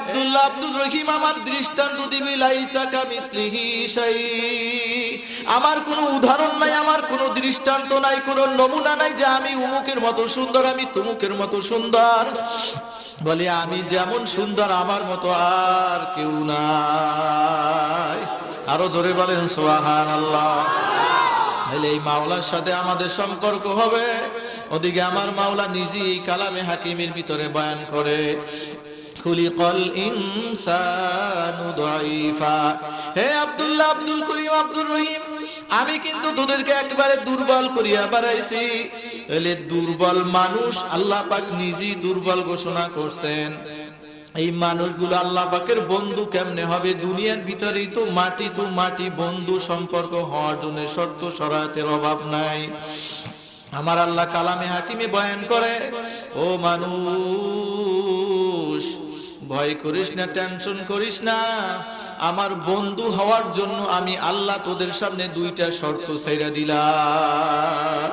আব্দুল্লাহ আব্দুর রহিম আমার দৃষ্টান্ত দিবি লাইসা কামিসলিহি শাই। আমার কোনো উদাহরণ নাই, আমার কোনো দৃষ্টান্ত নাই, কোনো নমুনা নাই যে আমি উমুকের মতো সুন্দর, আমি তুমুকের মতো সুন্দর। বলে আমি যেমন সুন্দর, আমার মতো আর কেউ নাই। আরও জোরে বলেন সোহান আল্লাহ এই মাওলার সাথে আমাদের সম্পর্ক হবে। ওদিকে আমার মাওলা নিজেই কালামে হাকিমের ভিতরে বয়ান করে। দাইফা হে আব্দুল্লাহ, আব্দুল করিম, আব্দুর রহিম, আমি কিন্তু তোদেরকে একবারে দুর্বল করিয়া বাড়াইছি। এলে দুর্বল মানুষ আল্লাহ পাক নিজেই দুর্বল ঘোষণা করছেন। এই মানুষগুলো আল্লাহ পাকের বন্ধু কেমনে হবে? দুনিয়ার ভিতরেই তো মাটি তো মাটি, বন্ধু সম্পর্ক হওয়ার জন্য শর্ত সরাতের অভাব নাই। আমার আল্লাহ কালামে হাকিমে বয়ান করে, ও মানুষ ভয় করিস না টেনশন করিস না। আমার বন্ধু হওয়ার জন্য আমি আল্লাহ তোদের সামনে দুইটা শর্ত ছেড়ে দিলাম।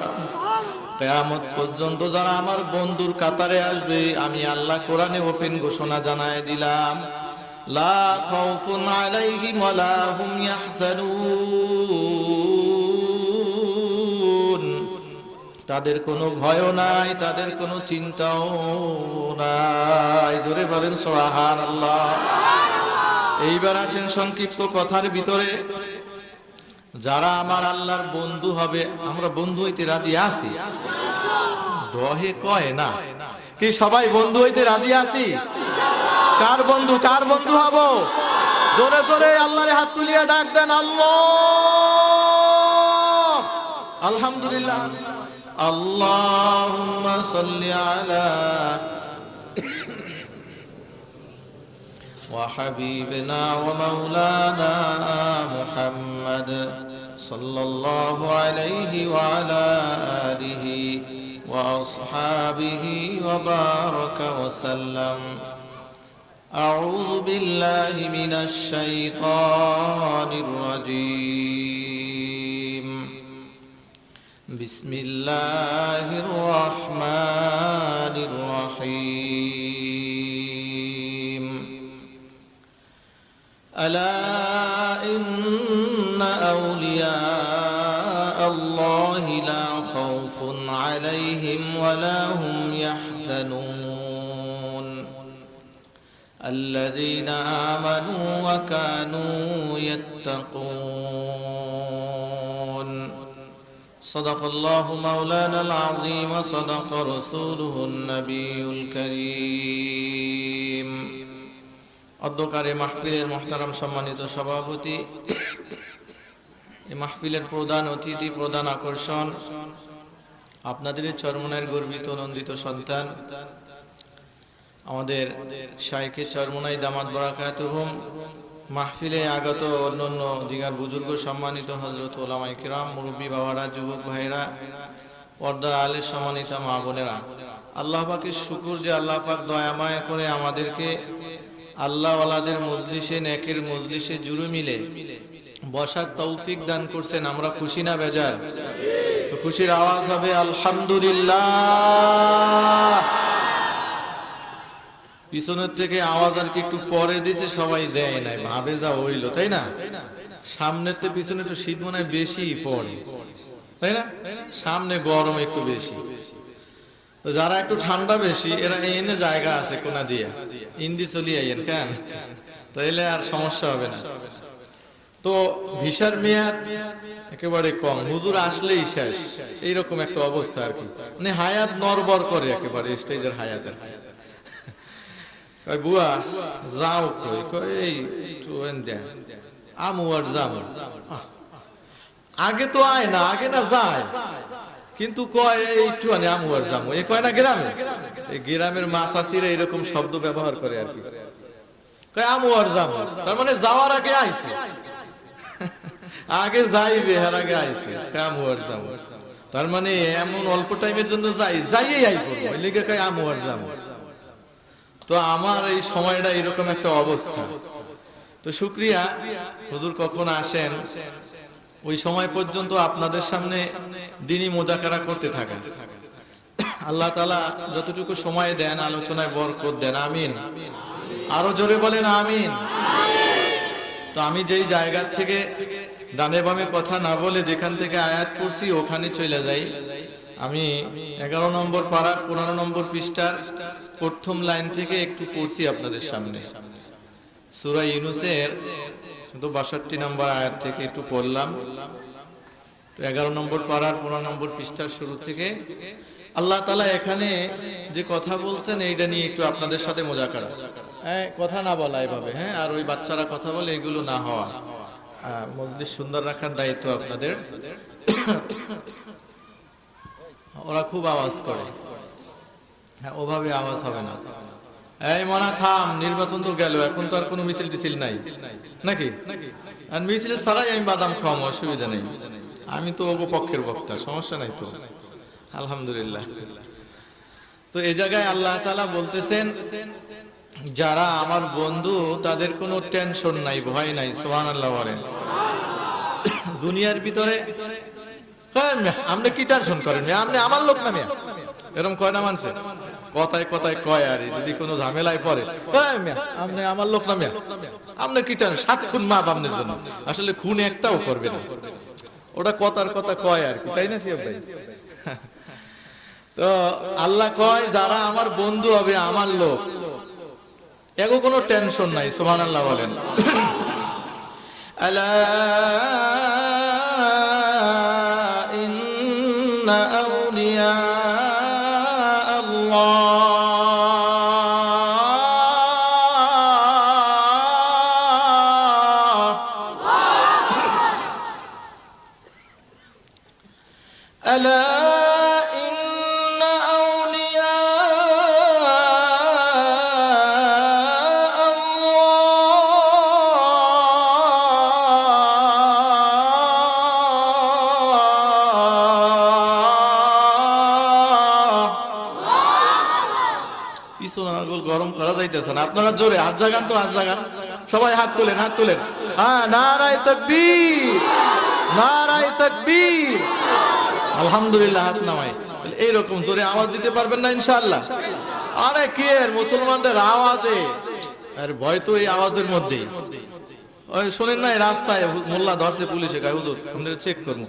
কেয়ামত পর্যন্ত যারা আমার বন্ধুর কাতারে আসবে, আমি আল্লাহ কোরআনে ওপেন ঘোষণা জানায় দিলাম। লা খাউফুন আলাইহিম ওয়ালা হুম ইয়াহজানুন। তাদের কোনো ভয়ও নাই, তাদের কোনো চিন্তাও নাই। জোরে বলেন সুবহান আল্লাহ এইবার আসেন সংক্ষিপ্ত কথার ভিতরে। যারা আমার আল্লাহর বন্ধু হবে, আমরা বন্ধু হইতে রাজি আছি। দহে কয় না। কি সবাই বন্ধু হইতে রাজি আছি? কার বন্ধু কার বন্ধু হব? জোরে জোরে আল্লাহরে হাত তুলিয়া ডাক দেন, আল্লাহ! আলহামদুলিল্লাহ। اللهم صل على وحبيبنا ومولانا محمد صلى الله عليه وعلى آله وأصحابه وبارك وسلم. أعوذ بالله من الشيطان الرجيم. بسم الله الرحمن الرحيم. ألا إن أولياء الله لا خوف عليهم ولا هم يحزنون. الذين آمنوا وكانوا يتقون. صدق الله مولانا العظيم وصدق رسوله النبي الكريم অধ্যকারে মাহফিলের মোহতারাম সম্মানিত সভাপতি এই মাহফিলের প্রধান অতিথি প্রধান আকর্ষণ আপনাদের চরমনের গর্বিত নন্দিত সন্তান আমাদের শাইকে চরমনাই দামাত বরাকাত হুম মাহফিলে আগত অন্যান্য দিগার বুজুর্গ সম্মানিত হজরত ওলামাই কিরাম, মুরব্বী বাবারা, যুবক ভাইরা পর্দা আলের সম্মানিত মা বোনেরা। আল্লাহ পাকের শুকুর যে আল্লাহ পাক দয়াময় করে আমাদেরকে আল্লাহওয়ালাদের মজলিসে, নেকের মজলিসে জুড়ে মিলে বসার তৌফিক দান করছেন। আমরা খুশি না বেজার? খুশির আওয়াজ হবে আলহামদুলিল্লাহ। পিছনের থেকে আওয়াজ আর কি একটু পরে দিছে, সবাই দেয় নাই। ভাবে যা হইল, তাই না? সামনের থেকে পিছনে একটু শীত মনে হয় বেশি পড়ে। তাই না? সামনে গরম একটু বেশি। তো যারা একটু ঠান্ডা বেশি, এরা এনে জায়গা আছে কোনা দিয়া। ইন্দি চলি আইয়েন, কেন? তাইলে আর সমস্যা হবে না। তো ভিসার মেয়াদ একেবারে কম। হুজুর আসলেই শেষ। এইরকম একটা অবস্থা আর কি। মানে হায়াত নরবর করে একেবারে, স্টেজের হায়াতের। কয়, বুয়া, যাও কই কই এই ট্রেন দেন আমু আর যাব। আগে তো আয় না, আগে না যায়। কিন্তু কয় একটু আনে, আমু আর যাব। এ কয় না গ্রামে? এই গ্রামের মাছাসিরা এরকম শব্দ ব্যবহার করে আর কি। কয়, আমু আর যাব। তার মানে যাওয়ার আগে আইছে। আগে যাইবে এর আগে আইছে। কয়, আমু আর যাব। তার মানে এমন অল্প টাইমের জন্য যাই, যাইয়েই আইবো। ওই লিগে কয়, আমু আর যাব। তো আমার এই সময়টা এরকম একটা অবস্থা। তো শুক্রিয়া, হুজুর কখন আসেন? ওই সময় পর্যন্ত আপনাদের সামনে দিনই মোজাকারা করতে থাকা। আল্লাহ তালা যতটুকু সময় দেন, আলোচনায় বরকত দেন, আমিন। আরও জোরে বলেন, আমিন। তো আমি যেই জায়গা থেকে ডানে বামে কথা না বলে যেখান থেকে আয়াত করছি ওখানে চলে যাই। আমি এগারো নম্বর পাড়ার পনেরো নম্বর পৃষ্ঠার প্রথম লাইন থেকে একটু পড়ছি আপনাদের সামনে। সুরা ইউনুসের তো বাষট্টি নম্বর আয়াত থেকে একটু পড়লাম। তো এগারো নম্বর পাড়ার পনেরো নম্বর পৃষ্ঠার শুরু থেকে আল্লাহ তালা এখানে যে কথা বলছেন, এইটা নিয়ে একটু আপনাদের সাথে মজা করা। হ্যাঁ কথা না বলা এভাবে হ্যাঁ আর ওই বাচ্চারা কথা বলে এগুলো না হওয়া। মজলিস সুন্দর রাখার দায়িত্ব আপনাদের। ওরা খুব আওয়াজ করে। হ্যাঁ ওভাবে আওয়াজ হবে না। এই মনা, থাম, নির্বাচন তো গেল, এখন তো আর কোনো মিছিল টিছিল নাই। নাকি? আর মিছিল ছাড়াই আমি বাদাম খাওয়াম অসুবিধা নেই। আমি তো ওগো পক্ষের বক্তা, সমস্যা নাই তো। আলহামদুলিল্লাহ। তো এই জায়গায় আল্লাহ তাআলা বলতেছেন, যারা আমার বন্ধু, তাদের কোনো টেনশন নাই, ভয় নাই সোহান আল্লাহ বলেন। দুনিয়ার ভিতরে আপনি কি টেনশন করেন? আপনি আমার লোক না মিয়া। এরকম কয় না মানছে? কথায় কথায় কয় আর যদি কোনো ঝামেলায় পড়ে। মিয়া, আপনি আমার লোক না মিয়া। আপনি কি টেনশন সাত খুন মাপ আপনার জন্য। আসলে খুন একটাও করবে না। ওটা কথার কথা কয় আর কি তাই না শিব ভাই? তো আল্লাহ কয় যারা আমার বন্ধু হবে আমার লোক। এগো কোনো টেনশন নাই সোমান আল্লাহ বলেন গরম করা যাইতেছে না আপনারা জোরে, হাত জাগান তো, হাত জাগান। সবাই হাত তুলেন হাত তুলেন। হ্যাঁ নারায় তকবীর নারায় তকবীর। আলহামদুলিল্লাহ, হাত নামাই। এইরকম জোরে আওয়াজ দিতে পারবেন না, ইনশাআল্লাহ। আরে কে এর মুসলমানদের আওয়াজে? আর ভয় তো এই আওয়াজের মধ্যেই। শোনেন না রাস্তায় মোল্লা ধরছে পুলিশে গায়ে হুজুর, আমরা চেক করব।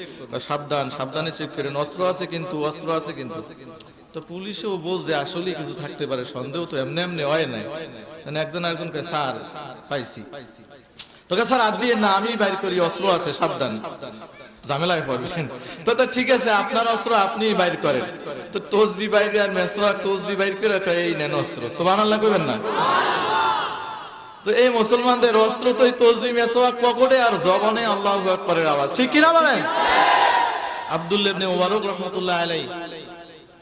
সাবধান, সাবধানে চেক করেন অস্ত্র আছে কিন্তু, অস্ত্র আছে কিন্তু। তো পুলিশও বোঝে আসলে কিছু থাকতে পারে, সন্দেহ তো এমনি এমনি হয় নাই। মানে একজন একজনকে স্যার, পাইছি। তোকে স্যার হাত দিয়ে না আমি বাইর করি, অস্ত্র আছে, সাবধান। ঝামেলায় পড়বেন। তো তো ঠিক আছে, আপনার অস্ত্র আপনি বাইর করেন। তো আর বাইর করে এই নেন অস্ত্র। না? তো এই মুসলমানদের অস্ত্র তো তসবি পকেটে আর জবানে আল্লাহু আকবারের আওয়াজ। ঠিক কি না বলেন? আব্দুল্লাহ ইবনে মুবারক রাহমাতুল্লাহ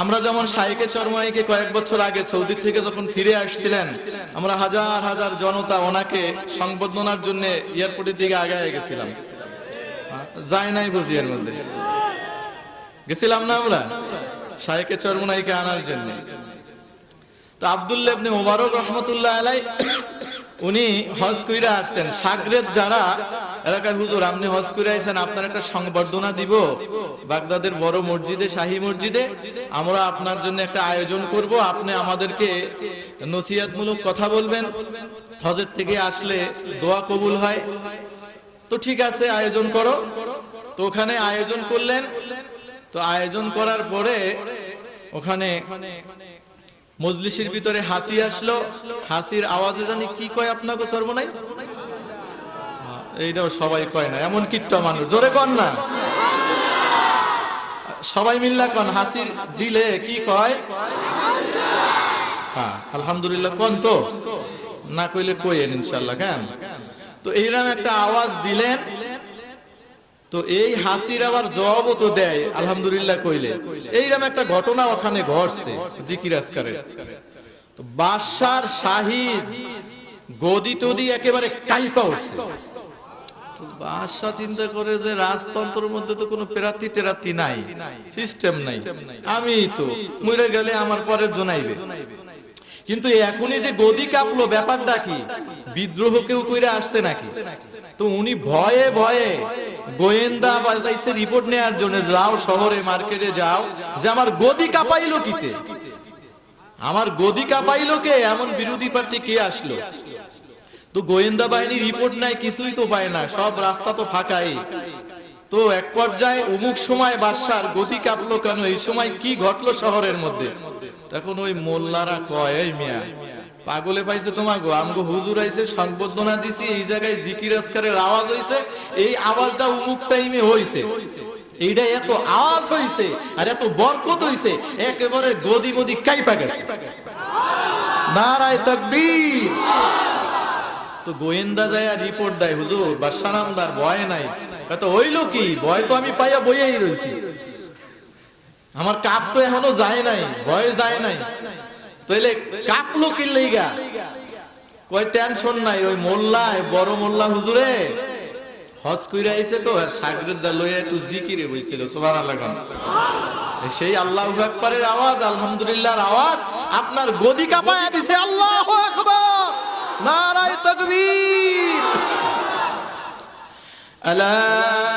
আমরা যেমন শাইকে চরমাইকে কয়েক বছর আগে সৌদি থেকে যখন ফিরে আসছিলেন, আমরা হাজার হাজার জনতা ওনাকে সংবর্ধনার জন্য এয়ারপোর্টের দিকে আগায় গেছিলাম। যায় নাই বুঝি এর মধ্যে। গেছিলাম না আমরা? শাইকে চরমুনাইকে আনার জন্য। তো আব্দুল্লাহ ইবনে মুবারক রহমতুল্লাহ আলাই উনি হজ কইরা আসছেন। সাগরেদ যারা এলাকার হুজুর, আপনি হজ করে আইছেন, আপনার একটা সংবর্ধনা দিব। বাগদাদের বড় মসজিদে, শাহী মসজিদে, আমরা আপনার জন্য একটা আয়োজন করব। আপনি আমাদেরকে নসিহাতমূলক কথা বলবেন। হজের থেকে আসলে দোয়া কবুল হয়। তো ঠিক আছে, আয়োজন করো। তো ওখানে আয়োজন করলেন। তো আয়োজন করার পরে ওখানে মজলিসের ভিতরে হাসি আসলো। হাসির আওয়াজে জানি কি কয় আপনাকে সর্বনাই? এইটাও সবাই কয় না, এমন কিট্টা মানুষ, জোরে কন না। সবাই মিল্লা কন, হাসির দিলে কি কয়? হ্যাঁ আলহামদুলিল্লাহ কোন তো। না কইলে কইেন ইনশাল্লাহ, কেন? তো এইরকম একটা আওয়াজ দিলেন, তো এই হাসির আবার জবাবও তো দেয়, আলহামদুলিল্লাহ কইলে। এইরকম একটা ঘটনা ওখানে ঘটছে, জিকির আজকারে তো বাদশার শাহিদ গদি টদি একেবারে কাইপা উঠছে। চিন্তা করে যে রাজতন্ত্রের মধ্যে তো কোনো টেরার্থী নাই। সিস্টেম নাই। আমি তো। মরে গেলে আমার পরে জনাইবে কিন্তু এখনই যে গদি কাঁপলো, ব্যাপারটা কি? বিদ্রোহ কেউ কইরা আসছে নাকি? তো উনি ভয়ে ভয়ে গোয়েন্দা বাজাইছে রিপোর্ট নেওয়ার জন্য, যাও শহরে মার্কেটে যাও। যে আমার গদি কাঁপাইলো কিতে? আমার গদি কাঁপাইলো কে? এমন বিরোধী পার্টি কে আসলো? তো গোয়েন্দা বাহিনী রিপোর্ট নাই, কিছুই তো পায় না, সব রাস্তা তো ফাঁকাই। তো এক পর্যায়ে অমুক সময় বাদশার গতি কাঁপলো কেন? এই সময় কি ঘটলো শহরের মধ্যে? তখন ওই মোল্লারা কয়, এই মিয়া, পাগলে পাইছে তোমার গো আমগো হুজুর আইছে, সংবর্ধনা দিছি, এই জায়গায় জিকির আজকারের আওয়াজ হইছে, এই আওয়াজটা অমুক টাইমে হইছে। এইটা এত আওয়াজ হইছে আর এত বরকত হইছে, একেবারে গদি গদি কাইপা গেছে। নারায় তাকবীর। তো গোয়েন্দা যায় রিপোর্ট দেয়, হুজুর বাদশা নামদার ভয় নাই। তো হইল কি? ভয় তো আমি পাইয়া বইয়াই রইছি। আমার কাপ তো এখনও যায় নাই, ভয় যায় নাই। তাইলে কাঁপলো কি লইগা কয়, টেনশন নাই, ওই মোল্লায়, বড় মোল্লা হুজুরে। হজ কইরা আইছে তো, আর সাগরেদা লইয়া একটু জিকিরে হইছিল সুবহানাল্লাহ। সেই আল্লাহ আকবারের আওয়াজ, আলহামদুলিল্লাহর আওয়াজ, আপনার গদি কাঁপায়া দিছে, আল্লাহু আকবার! নারায়ে তাকবীর আলা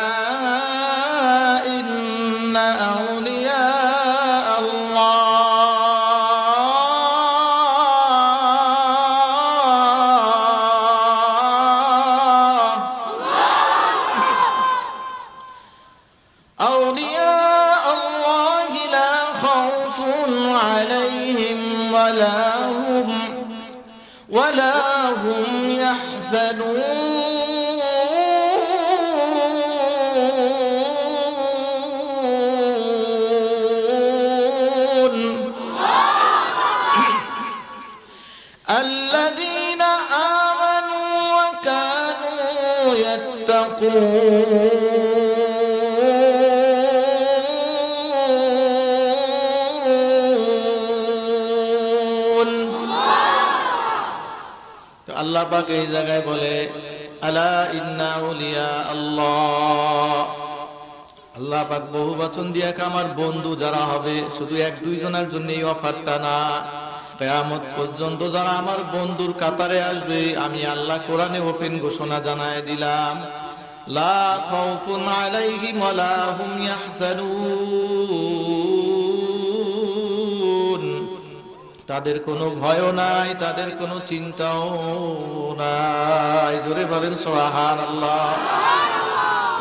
পাক এই জায়গায় বলে, আলা ইন্না উলিয়া আল্লাহ। আল্লাহ পাক বহু বচন দিয়ে আমার বন্ধু যারা হবে, শুধু এক দুইজনের জন্য এই অফারটা না, কেয়ামত পর্যন্ত যারা আমার বন্ধুর কাতারে আসবে, আমি আল্লাহ কোরআনে ওপেন ঘোষণা জানায় দিলাম। লা খাউফুন আলাইহিম ওয়ালা হুম ইয়াহজানুন। তাদের কোনো ভয়ও নাই, তাদের কোনো চিন্তাও নাই। জোরে বলেন সোহান আল্লাহ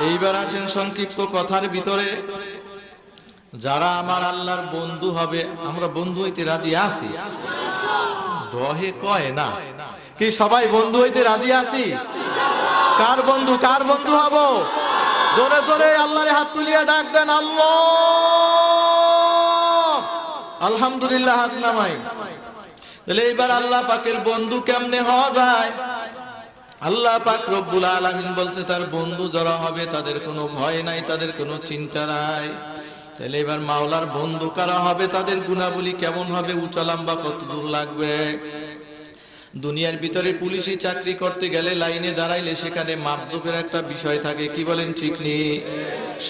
এইবার আসেন সংক্ষিপ্ত কথার ভিতরে। যারা আমার আল্লাহর বন্ধু হবে, আমরা বন্ধু হইতে রাজি আছি। দহে কয় না? কি সবাই বন্ধু হইতে রাজি আছি? কার বন্ধু কার বন্ধু হব? জোরে জোরে, আল্লাহর হাত তুলিয়া ডাক দেন, আল্লাহ! আলহামদুলিল্লাহ হাত নামাই। তাহলে এইবার আল্লাহ পাকের বন্ধু কেমনে হওয়া যায়? আল্লাহ পাক রব্বুল আলামিন বলছে, তার বন্ধু যারা হবে তাদের কোনো ভয় নাই, তাদের কোনো চিন্তা নাই। তাহলে এবার মাওলার বন্ধু কারা হবে, তাদের গুণাবলী কেমন হবে, উঁচা লম্বা কত দূর লাগবে? দুনিয়ার ভিতরে পুলিশি চাকরি করতে গেলে লাইনে দাঁড়াইলে সেখানে মাপজোপের একটা বিষয় থাকে, কি বলেন ঠিক নেই?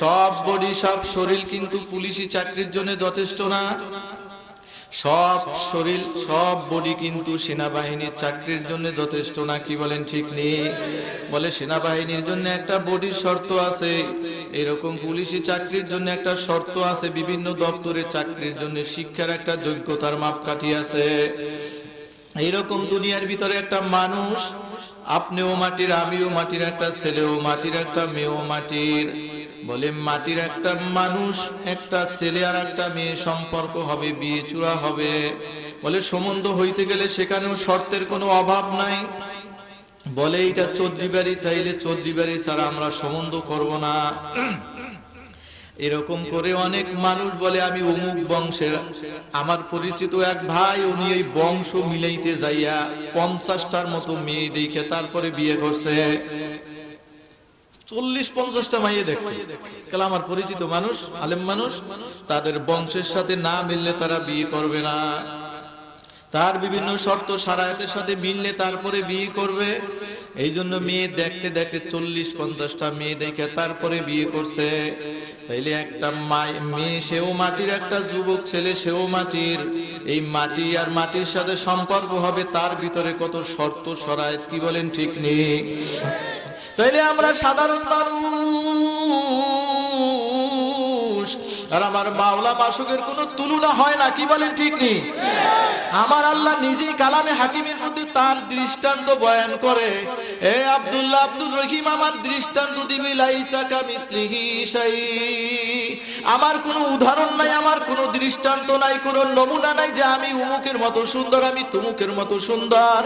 সব বডি, সব শরীর কিন্তু পুলিশি চাকরির জন্য যথেষ্ট না? সব শরীর, সব বডি কিন্তু সেনাবাহিনীর চাকরির জন্য যথেষ্ট না কি বলেন ঠিক নেই? বলে সেনাবাহিনীর জন্য একটা বডির শর্ত আছে। এরকম পুলিশি চাকরির জন্য একটা শর্ত আছে। বিভিন্ন দপ্তরের চাকরির জন্য শিক্ষার একটা যোগ্যতার মাপকাঠি আছে। এইরকম দুনিয়ার ভিতরে একটা মানুষ, আপনিও মাটির, আমিও মাটির, একটা ছেলেও মাটির, একটা মেয়েও মাটির। বলে মাটির একটা মানুষ, একটা ছেলে আর একটা মেয়ে সম্পর্ক হবে, বিয়ে চূড়া হবে। বলে, সম্বন্ধ হইতে গেলে সেখানেও শর্তের কোনো অভাব নাই। বলে, এইটা চৌধুরী বাড়ি, তাইলে চৌধুরী বাড়ি ছাড়া আমরা সম্বন্ধ করব না। এরকম করে অনেক মানুষ বলে, আমি অমুক বংশের। আমার পরিচিত এক ভাই, উনি এই বংশ মিলাইতে যাইয়া পঞ্চাশটার মতো মেয়ে দেখে তারপরে বিয়ে করছে। চল্লিশ পঞ্চাশটা মাইয়ে দেখছে। আমার পরিচিত মানুষ, আলেম মানুষ, তাদের বংশের সাথে না মিললে তারা বিয়ে করবে না। তার বিভিন্ন শর্ত সারায়াতের সাথে মিললে তারপরে বিয়ে করবে। এই জন্য মেয়ে দেখতে দেখতে চল্লিশ পঞ্চাশটা মেয়ে দেখে তারপরে বিয়ে করছে। তাইলে একটা মেয়ে সেও মাটির, একটা যুবক ছেলে সেও মাটির। এই মাটি আর মাটির সাথে সম্পর্ক হবে, তার ভিতরে কত শর্ত সরায় কি বলেন ঠিক নেই? তাইলে আমরা সাধারণ মানুষ। আর আমার মাওলা মাসুকের কোনো তুলনা হয় না, কি বলেন ঠিক নেই? আমার আল্লাহ নিজেই কালামে হাকিমের মধ্যে তার দৃষ্টান্ত বয়ান করে, এ আব্দুল্লাহ আব্দুর রহিম, আমার দৃষ্টান্ত দিবি লাইসা কামিসলিহি শাই। আমার কোনো উদাহরণ নাই, আমার কোনো দৃষ্টান্ত নাই, কোনো নমুনা নাই যে আমি উমুকের মতো সুন্দর, আমি তুমুকের মতো সুন্দর।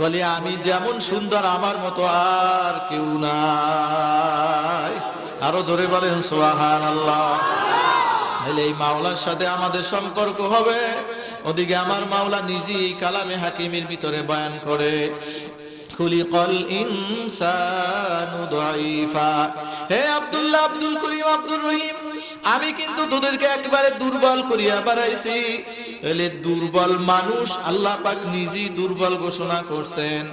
বলে, আমি যেমন সুন্দর, আমার মতো আর কেউ নাই। আরও জোরে বলেন সোহান আল্লাহ এই মাওলার সাথে আমাদের সম্পর্ক হবে। ওদিকে আমার মাওলা নিজেই কালামে হাকিমের ভিতরে বয়ান করে আব্দুল করিম রহিম, আমি কিন্তু তোদেরকে একবারে দুর্বল করিয়া বাড়াইছি। এলে দুর্বল মানুষ আল্লাহ পাক নিজেই দুর্বল ঘোষণা করছেন।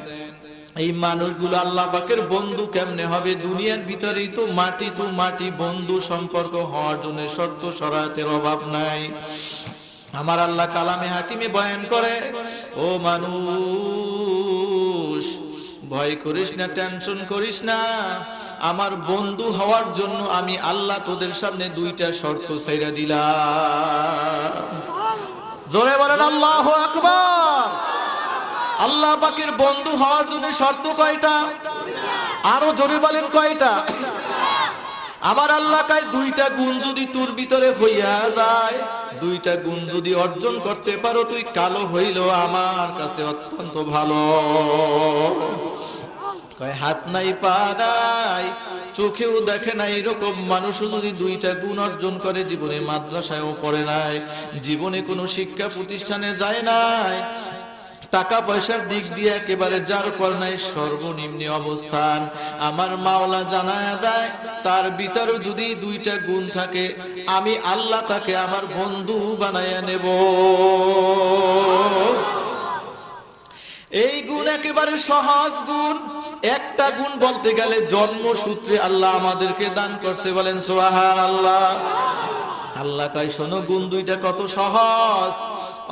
এই মানুষগুলো আল্লাহ পাকের বন্ধু কেমনে হবে? দুনিয়ার ভিতরেই তো মাটি তো মাটি, বন্ধু সম্পর্ক হওয়ার জন্য শর্ত সরাতের অভাব নাই। আমার আল্লাহ কালামে হাকিমে বয়ান করে, ও মানুষ, ভয় করিস না, টেনশন করিস না। আমার বন্ধু হওয়ার জন্য আমি আল্লাহ তোদের সামনে দুইটা শর্ত ছেড়ে দিলাম। জোরে বলেন, আল্লাহ আকবার। আল্লাহ পাকের বন্ধু হওয়ার জন্য শর্ত কয়টা? আরও জোরে বলেন কয়টা? আমার আল্লাহ কায়, দুইটা গুণ যদি তোর ভিতরে হইয়া যায়, দুইটা গুণ যদি অর্জন করতে পারো, তুই কালো হইল আমার কাছে অত্যন্ত ভালো। হাত নাই, পা নাই, চোখেও দেখে না এরকম মানুষও যদি দুইটা গুণ অর্জন করে, জীবনে মাদ্রাসায়ও পড়ে নাই, জীবনে কোনো শিক্ষা প্রতিষ্ঠানে যায় নাই, টাকা পয়সার দিক দিয়ে একেবারে যার পর নাই, সর্বনিম্ন অবস্থান। আমার মাওলা জানায় দেয়, তার ভিতরে যদি দুইটা গুণ থাকে, আমি আল্লাহ তাকে আমার বন্ধু বানাইয়া নেব। এই গুণ একেবারে সহজ গুণ। একটা গুণ বলতে গেলে জন্মসূত্রে আল্লাহ আমাদেরকে দান করছে, বলেন সোহার আল্লাহ আল্লাহ কয়, শোনো, গুণ দুইটা কত সহজ।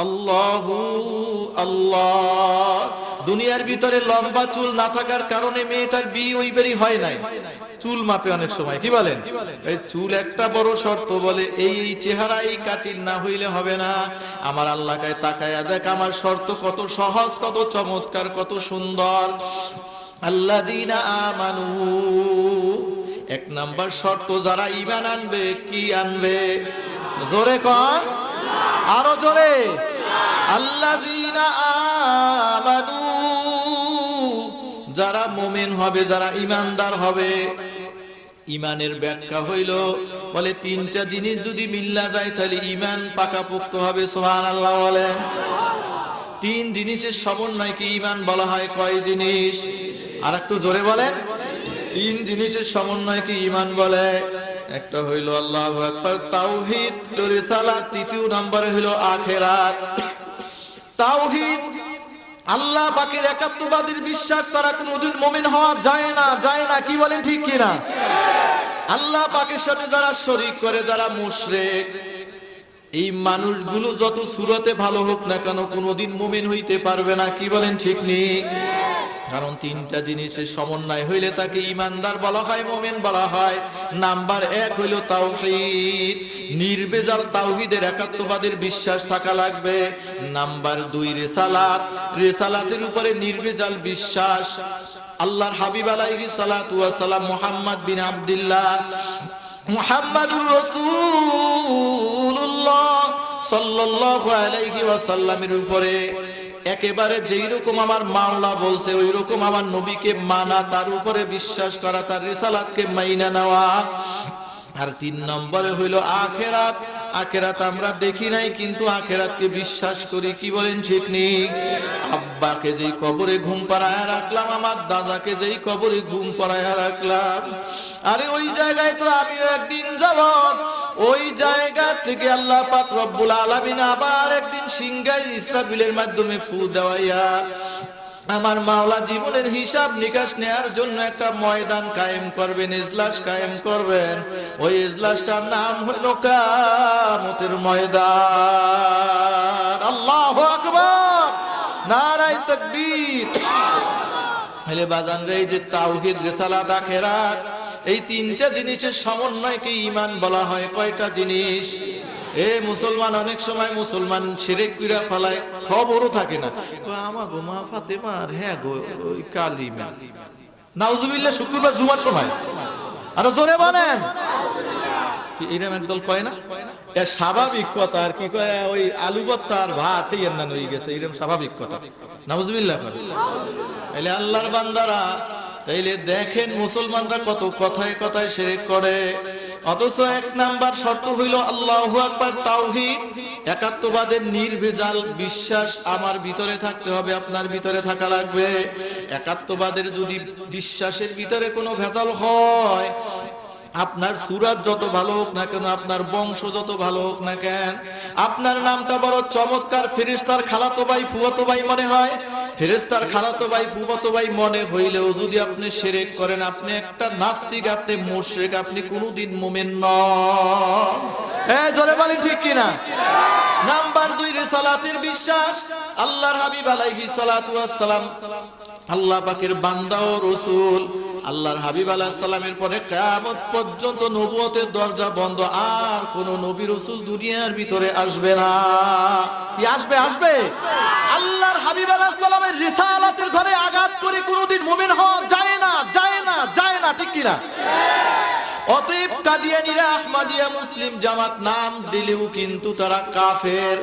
আল্লাহু আল্লাহ। দুনিয়ার ভিতরে লম্বা চুল না থাকার কারণে মেয়েটার বিয়ে ওইবারই হয় নাই। চুল মাপে অনেক সময়, কি বলেন? এই চুল একটা বড় শর্ত বলে, এই এই চেহারা কাটির না হইলে হবে না। আমার আল্লাহ কায়, তাকায়া দেখ, আমার শর্ত কত সহজ, কত চমৎকার, কত সুন্দর। এক নাম্বার শর্ত, যারা ইমান আনবে, কি আনবে? জোরে কন। আরও জোরে। যারা মুমিন হবে, যারা ইমানদার হবে। ইমানের ব্যাখ্যা হইল, বলে তিনটা জিনিস যদি মিল্লা যায়, তাহলে ইমান পাকাপোক্ত হবে সোহান আল্লাহ বলেন। তিন জিনিসের সমন্বয়কে ইমান বলা হয়? কয় জিনিস? আর একটু জোরে বলেন। তিন জিনিসের সমন্বয়কে ইমান বলে? একটা হইল আল্লাহ তাওহীদ রিসালাত তৃতীয় নম্বরে হইল আখেরাত। তাওহিদ, আল্লাহ পাকের একাত্মবাদীর বিশ্বাস ছাড়া কোনোদিন মুমিন হওয়া যায় না যায় না। কি বলেন ঠিক কিনা? আল্লাহ পাকের সাথে যারা শরীক করে, যারা মুশরিক, এই মানুষগুলো যত সুরতে ভালো হোক না কেন কোনোদিন মুমিন হইতে পারবে না। কি বলেন ঠিক নেই কারণ তিনটা জিনিসের সমন্বয় হইলে তাকে ইমানদার বলা হয়, মোমেন বলা হয়। নাম্বার এক হইল তাওহীদ। নির্বেজাল তাওহীদের একাত্মবাদের বিশ্বাস থাকা লাগবে। নাম্বার দুই, রেসালাত। রেসালাতের উপরে নির্বেজাল বিশ্বাস। আল্লাহর হাবিব আলাইহি সালাতু ওয়া সালাম মুহাম্মদ বিন আব্দুল্লাহ, মুহাম্মাদুর রাসূলুল্লাহ সাল্লাল্লাহু আলাইহি ওয়াসাল্লামের উপরে একেবারে যেই রকম আমার মাওলা বলছে ওই রকম আমার নবীকে মানা, তার উপরে বিশ্বাস করা, তার রিসালাতকে মাইনা নেওয়া। আর তিন নম্বরে হইল আখেরাত। আখেরাত আমরা দেখি নাই, কিন্তু আখেরাতকে বিশ্বাস করি, কি বলেন ঠিক নেই আব্বাকে যেই কবরে ঘুম পাড়ায় রাখলাম, আমার দাদাকে যেই কবরে ঘুম পাড়ায় রাখলাম। আরে ওই জায়গায় তো আমিও একদিন যাব। ওই জায়গা থেকে আল্লাহ পাক রব্বুল আলামিন আবার একদিন সিংহাই ইসরাফিলের মাধ্যমে ফু দেওয়াইয়া আমার মাওলা জীবনের হিসাব নিকাশ নেয়ার জন্য একটা ময়দান কায়েম করবেন, ইজলাস কায়েম করবেন। ওই ইজলাসটার নাম হলো কামতের ময়দান। আল্লাহ আকবার! নারায়ে তাকবীর। হলে বাজান রে যে তাওহীদ রিসালাত আখিরাত এই তিনটা জিনিসের সমন্বয়কে ইমান বলা হয়। কয়টা জিনিস? এ মুসলমান, অনেক সময় মুসলমান শিরিক কইরা ফেলায়, খবরও থাকে না। তো আমার গো মা ফাতেমার হ্যাঁ গো কালিমা। নাউজুবিল্লাহ, শুক্রবার জুমার সময়। আরও জোরে বলেন কি এরকম একদল কয় না? স্বাভাবিক কথা আর কি, কয়, ওই আলু ভর্তা আর ভাত এই হয়ে গেছে এরকম স্বাভাবিক কথা। নাউজুবিল্লাহ করে আল্লাহর বান্দারা তাইলে দেখেন মুসলমানরা কত কথায় কথায় শিরিক করে। অথচ এক নাম্বার শর্ত হইল আল্লাহ আকবার তাওহিদ। একাত্মবাদের নির্ভেজাল বিশ্বাস আমার ভিতরে থাকতে হবে, আপনার ভিতরে থাকা লাগবে। একাত্মবাদের যদি বিশ্বাসের ভিতরে কোনো ভেজাল হয় আপনার সুরাত যত ভালো হোক না কেন, আপনার বংশ যত ভালো হোক না কেন, আপনার নামটা বড় চমৎকার, ফেরেশতার খালাতো ভাই ফুয়াতো ভাই মনে হয়। ফেরেশতার খালাতো ভাই ফুয়াতো ভাই মনে হইলেও যদি আপনি শিরক করেন, আপনি একটা নাস্তিক, আপনি মুশরিক, আপনি কোনোদিন মোমেন নন। এ, জোরে বলেন ঠিক কিনা? নাম্বার দুই বিশ্বাস। আল্লাহর হাবিব আলাইহিস সালাতু ওয়াস সালাম আল্লাহ পাকের বান্দা ও রসুল। আল্লাহর হাবিব আলাইহিস সালামের পরে কিয়ামত পর্যন্ত নবুয়তের দরজা বন্ধ, আর কোন নবী রসুল দুনিয়ার ভিতরে আসবে না। আসবে আসবে? আল্লাহর হাবিব আলাইহিস সালামের রিসালাতের ঘরে আঘাত করে কোনোদিন মুমিন হওয়া যায় না যায় না যায় না, ঠিক কিনা? অতএব কাদিয়ানিরা, আহমাদিয়া মুসলিম জামাত নাম দিলেও কিন্তু তারা কাফের।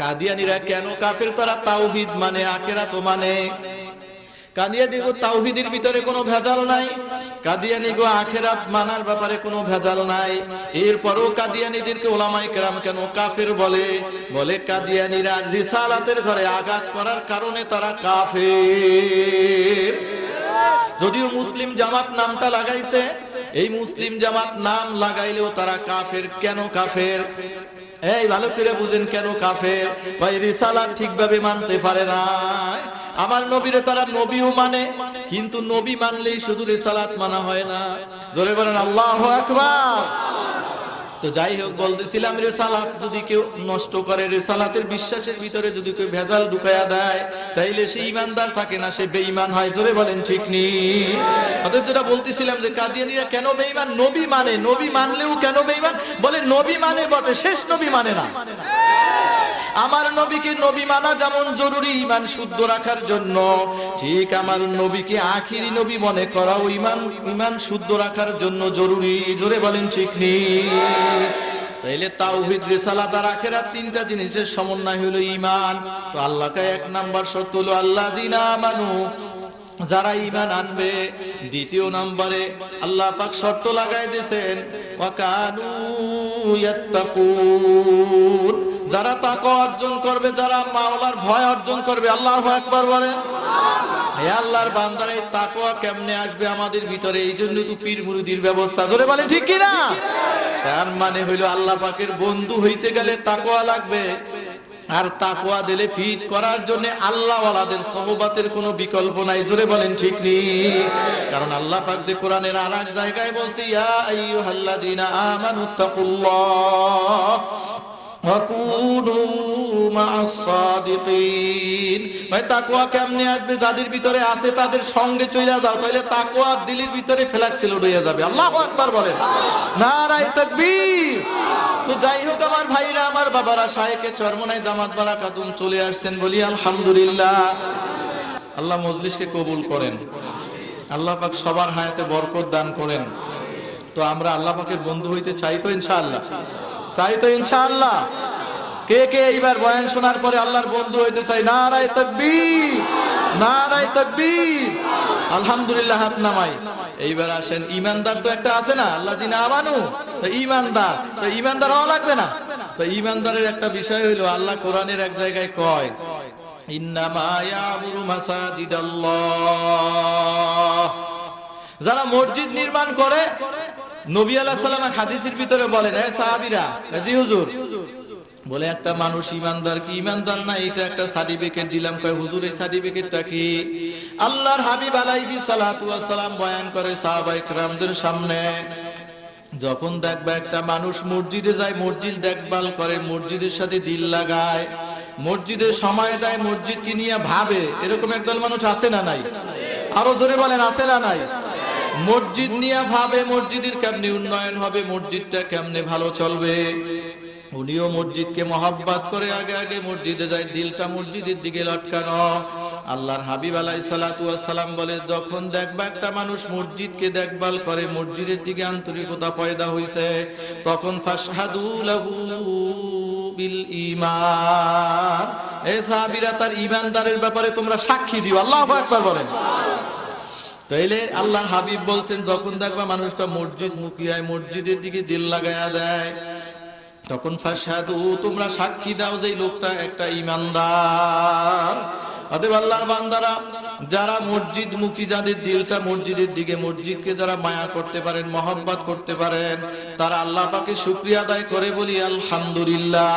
কাদিয়ানিরা কেন কাফের? তারা তাওহিদ মানে আখেরাত মানে। কাদিয়ানি গো তাওহিদের ভিতরে কোনো ভেজাল নাই। কাদিয়ানি গো আখেরাত মানার ব্যাপারে কোনো ভেজাল নাই। এরপরও কাদিয়ানিদেরকে ওলামাই কেরাম কেন কাফের বলে? বলে কাদিয়ানিরা রিসালাতের ঘরে আঘাত করার কারণে তারা কাফের। যদিও মুসলিম জামাত নামটা লাগাইছে, এই মুসলিম জামাত নাম লাগাইলেও তারা কাফের। কেন কাফের? এই ভালো করে বুঝেন কেন কাফের? ভাই রিসালাত ঠিকভাবে মানতে পারে না আমার নবীরে তারা নবীও মানে কিন্তু নবী মানলেই শুধু রিসালাত মানা হয় না। জোরে বলেন, আল্লাহ আকবার। তো যাই হোক, বলতেছিলাম রেসালাত যদি কেউ নষ্ট করে, রেসালাতের বিশ্বাসের ভিতরে যদি কেউ ভেজাল ঢুকাইয়া দেয়, তাইলে সে ইমানদার থাকে না, সে বেঈমান হয়। জোরে বলেন, ঠিক নি? অতএব যেটা বলতেছিলাম যে, কাদিয়ানিরা কেন বেঈমান? নবী মানে নবী মানলেও কেন বেঈমান? বলে, নবী মানে বটে, শেষ নবী মানে না। আমার নবীকে নবী মানা যেমন জরুরি ইমান শুদ্ধ রাখার জন্য। ঠিক আমার নবীকে আখিরি নবী মনে করাও ইমান ইমান শুদ্ধ রাখার জন্য জরুরি। জোরে বলেন ঠিক নি? তাইলে তাওহিদ, রিসালাত আর আখিরাত তিনটা জিনিসের সমন্বয় হলো ইমান তো আল্লাহকে এক নাম্বার শর্ত হলো আল্লাহ দিনা মানু যারা ইমান আনবে। দ্বিতীয় নম্বরে আল্লাহ পাক শর্ত লাগাই দিয়েছেন যারা তাকওয়া অর্জন করবে, যারা মাওলার ভয় অর্জন করবে, আল্লাহু একবার বলেন। হে আল্লাহর বান্দার, এই তাকওয়া কেমনে আসবে আমাদের ভিতরে? এই জন্য তো পীর মুরিদির ব্যবস্থা। ধরে বলে, ঠিক কি না তার মানে হইল আল্লাহ পাকের বন্ধু হইতে গেলে তাকওয়া লাগবে। আর তাকওয়া দিলে ফিট করার জন্য আল্লাহওয়ালাদের সহবাতের কোনো বিকল্প নাই। জোরে বলেন, ঠিক নি? কারণ আল্লাহ পাক যে কোরআনের আর এক জায়গায় বলছে, ইয়া আইয়ুহাল্লাযীনা মা'আস সাদিকিন ভাই কেমনে আসবে? যাদের ভিতরে আছে, তাদের সঙ্গে চলে যাও। দিলের ভিতরে যাবে। আল্লাহু আকবার বলেন। নারায়ে তাকবীর। তো আমার ভাইরা, আমার বাবারা চলে আসছেন বলি, আলহামদুলিল্লাহ। আল্লাহ মজলিসকে কবুল করেন। আল্লাহ পাক সবার হায়াতে বরকত দান করেন। তো আমরা আল্লাহ পাকের বন্ধু হইতে চাই তো ইনশাআল্লাহ। চাই তো ইনশাআল্লাহ। কে কে এইবার বয়ান শোনার পরে আল্লাহর বন্ধু হইতে চাই নারায় তাকবীর নারায় তাকবীর। আলহামদুলিল্লাহ হাত নামাই। এইবার আসেন ইমানদার তো একটা আছে না, আল্লাহ জিনা আমানু, তো ইমানদার তো ইমানদার হওয়া লাগবে না। তো ইমানদারের একটা বিষয় হইল, আল্লাহ কোরআনের এক জায়গায় কয়, ইন্নামা ইয়ামুরু মাসাজিদাল্লাহ। যারা মসজিদ নির্মাণ করে নবী আল্লাহ সাল্লাম হাদিসের ভিতরে বলেন হ্যাঁ সাহাবিরা, জি হুজুর। বলে একটা মানুষ, ইমানদার কি? ইমানদার না, এটা একটা সার্টিফিকেট দিলাম। কয়, হুজুর, এই সার্টিফিকেটটা কি? আল্লাহর হাবিব আলাইহি সালাতু সালাম বয়ান করে সাহাবাই کرامদের সামনে, যখন দেখবে একটা মানুষ মসজিদে যায়, মসজিদ দেখভাল করে, মসজিদের সাথে দিল লাগায়, মসজিদে সময় দেয় মসজিদ কি নিয়ে ভাবে, এরকম একদল মানুষ আছে না নাই? আরও জোরে বলেন, আছে না নাই? মসজিদ নিয়ে ভাবে, মসজিদের কেমনে উন্নয়ন হবে, মসজিদটা কেমনে ভালো চলবে? উনিও মসজিদকে মহাব্বাত করে আগে আগে মসজিদে যায়, দিলটা মসজিদের দিকে লটকানো। আল্লাহর হাবিব আলাই সালাম বলে, যখন দেখবা একটা মানুষ মসজিদকে দেখভাল করে, মসজিদের দিকে আন্তরিকতা পয়দা হইছে, তখন বিল ঈমান। এ সাহাবীরা তার ইমানদারের ব্যাপারে তোমরা সাক্ষী দিও, আল্লাহ একবার বলেন। তাইলে আল্লাহ হাবিব বলছেন, যখন দেখবা মানুষটা মসজিদ মুখিয়ায় মসজিদের দিকে দিল লাগায়া দেয়, তখন ফাসাদু তোমরা সাক্ষী দাও যে লোকটা একটা ইমানদার। অতএব যারা মসজিদ মুখী, যাদের দিলটা মসজিদের দিকে, মসজিদকে যারা মায়া করতে পারেন, মহব্বত করতে পারেন, তারা আল্লাহ পাকে শুক্রিয়া আদায় করে বলি, আলহামদুলিল্লাহ।